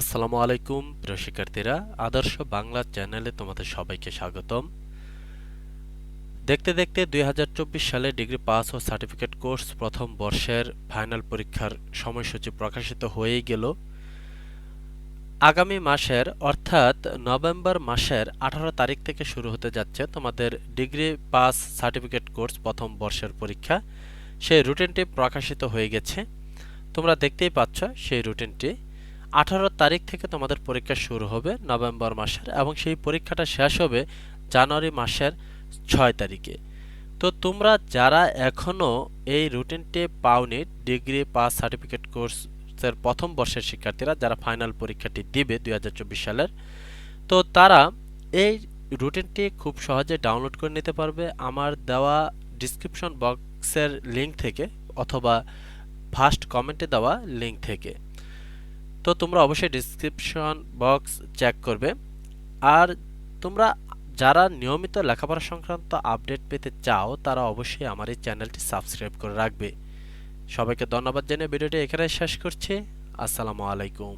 আসসালামু আলাইকুম, প্রিয় শিক্ষার্থীরা। আদর্শ বাংলা চ্যানেলে তোমাদের সবাইকে স্বাগতম। দেখতে দেখতে দুই হাজার চব্বিশ সালে ডিগ্রি পাস ও সার্টিফিকেট কোর্স প্রথম বর্ষের ফাইনাল পরীক্ষার সময়সূচি প্রকাশিত হয়েই গেল। আগামী মাসের, অর্থাৎ নভেম্বর মাসের আঠারো তারিখ থেকে শুরু হতে যাচ্ছে তোমাদের ডিগ্রি পাস সার্টিফিকেট কোর্স প্রথম বর্ষের পরীক্ষা। সেই রুটিনটি প্রকাশিত হয়ে গেছে। তোমরা দেখতেই পাচ্ছ সেই রুটিনটি। আঠারো তারিখ থেকে তোমাদের পরীক্ষা শুরু হবে নভেম্বর মাসের এবং সেই পরীক্ষাটা শেষ হবে জানুয়ারি মাসের ছয় তারিখে। তো তোমরা যারা এখনও এই রুটিনটি পাওনি, ডিগ্রি পাস সার্টিফিকেট কোর্সের প্রথম বর্ষের শিক্ষার্থীরা, যারা ফাইনাল পরীক্ষাটি দিবে দু হাজার চব্বিশ সালের, তো তারা এই রুটিনটি খুব সহজে ডাউনলোড করে নিতে পারবে। আমার দেওয়া ডিসক্রিপশন বক্সের লিঙ্ক থেকে অথবা ফার্স্ট কমেন্টে দেওয়া লিঙ্ক থেকে। তো তোমরা অবশ্যই ডিসক্রিপশন বক্স চেক করবে। আর তোমরা যারা নিয়মিত লেখাপড়া সংক্রান্ত আপডেট পেতে চাও, তারা অবশ্যই আমার এই চ্যানেলটি সাবস্ক্রাইব করে রাখবে। সবাইকে ধন্যবাদ জানিয়ে ভিডিওটি এখানে শেষ করছি। আসসালামু আলাইকুম।